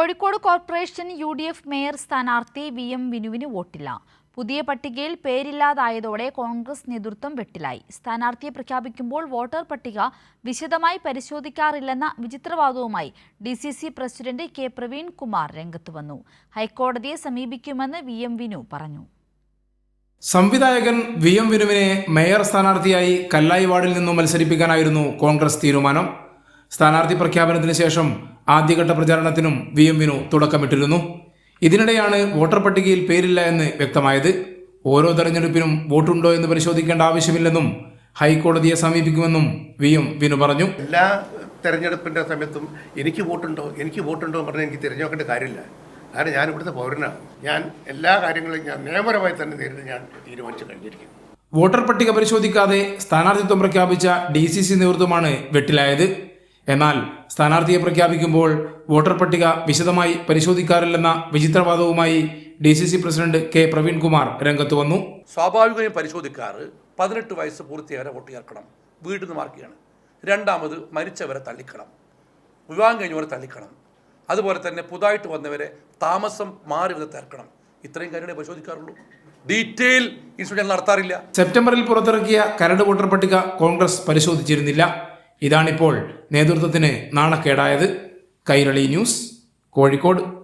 Kozhikode corporation U D F mayor സ്ഥാനാർത്ഥി V M വിനുവിന് വോട്ടില്ല. പുതിയ പട്ടികയിൽ പേരില്ലാതായതോടെ കോൺഗ്രസ് നേതൃത്വം വെട്ടിലായി. സ്ഥാനാർത്ഥിയെ പ്രഖ്യാപിക്കുമ്പോൾ വോട്ടർ പട്ടിക വിശദമായി പരിശോധിക്കാറില്ലെന്ന വിചിത്രവാദവുമായി D C C president K Praveen Kumar രംഗത്ത് വന്നു. ഹൈക്കോടതിയെ സമീപിക്കുമെന്ന് വി എം വിനു പറഞ്ഞു. സംവിധായകൻ വി എം വിനുവിനെ മേയർ സ്ഥാനാർത്ഥിയായി കല്ലായി വാർഡിൽ നിന്നും മത്സരിപ്പിക്കാനായിരുന്നു കോൺഗ്രസ് തീരുമാനം. സ്ഥാനാർത്ഥി പ്രഖ്യാപനത്തിന് ശേഷം ആദ്യഘട്ട പ്രചാരണത്തിനും വി എം വിനു തുടക്കമിട്ടിരുന്നു. ഇതിനിടെയാണ് വോട്ടർ പട്ടികയിൽ പേരില്ല എന്ന് വ്യക്തമായത്. ഓരോ തെരഞ്ഞെടുപ്പിനും വോട്ടുണ്ടോ എന്ന് പരിശോധിക്കേണ്ട ആവശ്യമില്ലെന്നും ഹൈക്കോടതിയെ സമീപിക്കുമെന്നും വി എം വിനു പറഞ്ഞു. എല്ലാ തെരഞ്ഞെടുപ്പിന്റെ സമയത്തും എനിക്ക് വോട്ടുണ്ടോ എനിക്ക് വോട്ടുണ്ടോ എന്ന് പറഞ്ഞാൽ എനിക്ക് തിരഞ്ഞെടുക്കേണ്ട കാര്യമില്ല. കാരണം ഞാൻ ഇവിടുത്തെ പൗരനാണ്. ഞാൻ എല്ലാ കാര്യങ്ങളും ഞാൻ നിയമപരമായി തന്നെ നേരിട്ട് ഞാൻ തീരുമാനിച്ചു കഴിഞ്ഞിരിക്കുന്നു. വോട്ടർ പട്ടിക പരിശോധിക്കാതെ സ്ഥാനാർത്ഥിത്വം പ്രഖ്യാപിച്ച ഡി സി സി നേതൃത്വമാണ് വെട്ടിലായത്. എന്നാൽ സ്ഥാനാർത്ഥിയെ പ്രഖ്യാപിക്കുമ്പോൾ വോട്ടർ പട്ടിക വിശദമായി പരിശോധിക്കാറില്ലെന്ന വിചിത്രവാദവുമായി D C C president K Praveenkumar രംഗത്ത് വന്നു. സ്വാഭാവികമായും പരിശോധിക്കാറ് പതിനെട്ട് വയസ്സ് പൂർത്തിയായ വോട്ട് ചേർക്കണം. വീട്ടിൽ നിന്ന് മാർക്ക് ചെയ്യണം. രണ്ടാമത് മരിച്ചവരെ തള്ളിക്കണം. വിവാഹം കഴിഞ്ഞവരെ തള്ളിക്കണം. അതുപോലെ തന്നെ പുതുതായിട്ട് വന്നവരെ താമസം മാറി വന്ന് തീർക്കണം. ഇത്രയും കാര്യങ്ങളെ പരിശോധിക്കാറുള്ളൂ. Detail inspection നടത്താറില്ല. സെപ്റ്റംബറിൽ പുറത്തിറക്കിയ കരട് വോട്ടർ പട്ടിക കോൺഗ്രസ് പരിശോധിച്ചിരുന്നില്ല. ഇതാണിപ്പോൾ നേതൃത്വത്തിന് നാണക്കേടായത് കൈരളി ന്യൂസ് കോഴിക്കോട്.